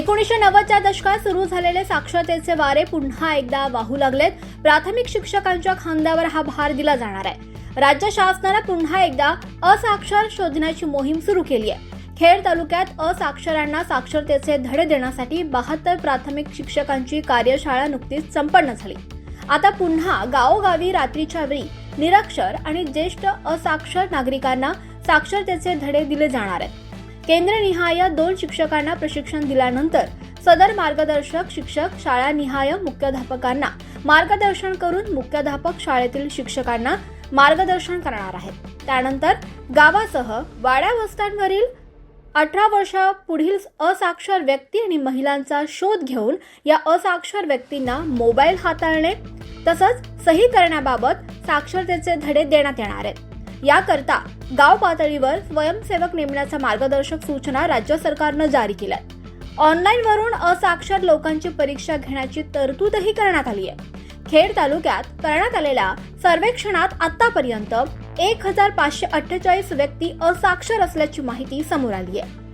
एकोणीसशे नव्वदच्या दशकात सुरू झालेले साक्षरतेचे वारे पुन्हा एकदा वाहू लागलेत. प्राथमिक शिक्षकांच्या खांद्यावर हा भार दिला जाणार आहे. राज्य शासनानं पुन्हा एकदा असाक्षर शोधण्याची मोहीम सुरू केली आहे. खेड तालुक्यात असाक्षरांना साक्षरतेचे धडे देण्यासाठी बहात्तर प्राथमिक शिक्षकांची कार्यशाळा नुकतीच संपन्न झाली. आता पुन्हा गावोगावी रात्रीच्या वेळी निरक्षर आणि ज्येष्ठ असाक्षर नागरिकांना साक्षरतेचे धडे दिले जाणार आहेत. केंद्रनिहाय दोन शिक्षकांना प्रशिक्षण दिल्यानंतर सदर मार्गदर्शक शिक्षक शाळानिहाय मुख्याध्यापकांना मार्गदर्शन करून मुख्याध्यापक शाळेतील शिक्षकांना मार्गदर्शन करणार आहेत. त्यानंतर गावासह वाड्या वस्त्यांवरील अठरा वर्षा पुढील असाक्षर व्यक्ती आणि महिलांचा शोध घेऊन या असाक्षर व्यक्तींना मोबाईल हाताळणे तसंच सही करण्याबाबत साक्षरतेचे धडे देण्यात येणार आहेत. याकरता गाव पातळीवर स्वयंसेवक नेमण्याच्या मार्गदर्शक सूचना राज्य सरकारनं जारी केल्या ऑनलाईन वरून असाक्षर लोकांची परीक्षा घेण्याची तरतूदही करण्यात आली आहे. खेड तालुक्यात करण्यात आलेल्या सर्वेक्षणात आतापर्यंत एक हजार पाचशे अठ्ठेचाळीस व्यक्ती असाक्षर असल्याची माहिती समोर आली आहे.